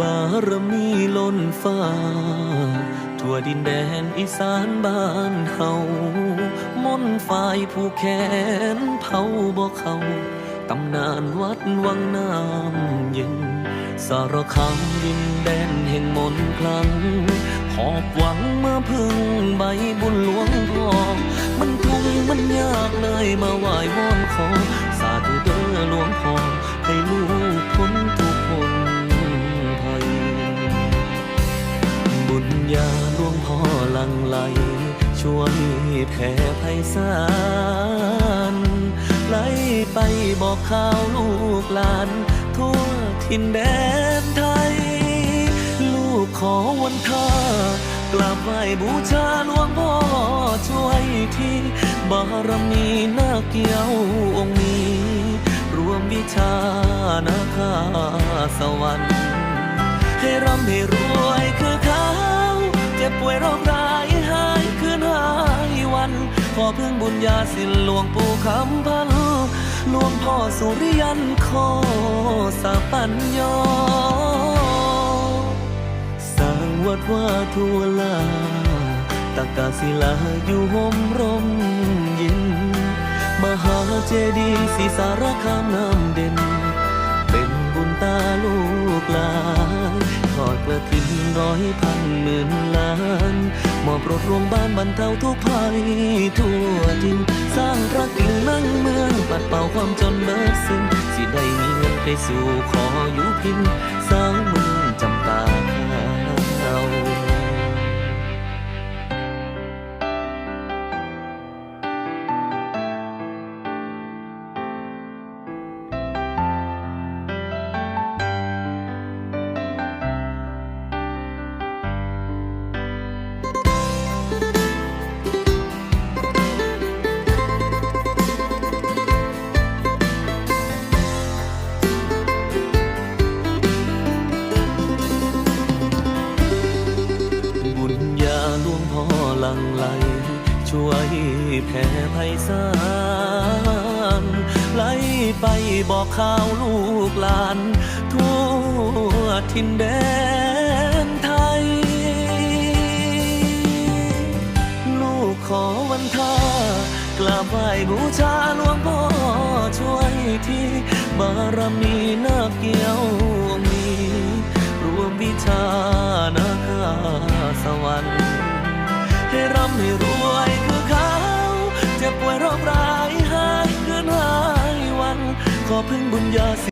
บารมีล้นฟ้า ทั่วดินแดนอีสานบ้านเฮามนต์ฝ่ายผู้แขนเผาบ่เขาตำนานวัดวังน้ำเย็น สารคามดินแดนแห่งมนต์คลัง หอบหวังมาพึ่งใบบุญหลวงพ่อมันทุกมันยากเลยมาไหว้วอนขอ สาธุเด้อหลวงพ่อ บุญญาหลวงพ่อหลังไหลช่วยแผ่ไพศาลไหลไปบอกข่าวลูกหลาน ทั่วถิ่นแดนไทย ลูกขอวันท่ากราบไหว้บูชาหลวงพ่อช่วยที่บารมีนาเกี่ยวองค์นี้ รวมวิชานาคาสวรรค์ ให้ร่ำให้รวย บป่วยโรคร้ายหายคืนหายวันขอพึ่งบุญญาสินหลวงปู่คำพันหลวงพ่อสุริยันขอสาปัญญาสร้างวัดว่าทัวลาตากาศิลาอยู่ห่มร่มเย็น มหาเจดีย์ศรีสารคามน้ำเด่น เป็นบุญตาลูกหลานทอดกระถินร้อยพันหมื่น โปรดรงพยาบานบรรเทาทุกภัยทั่วทินสร้างพระกิ่งนั่งเมืองปัดเป่าความจนเบิดสิ้นสิได้มีเงินไปสู่ขออยู่พิน ช่วยแผ่ไพศาลไหลไปบอกข่าวลูกหลาน ทั่วทินแดนไทย ลูกขอวันท่ากราบไหว้บูชาหลวงพ่อช่วยที่บารมีนาเกี่ยวมี รวมวิชานาคาสวรรค์ให้ร่ำให้รวย พึ่งบุญญาสิ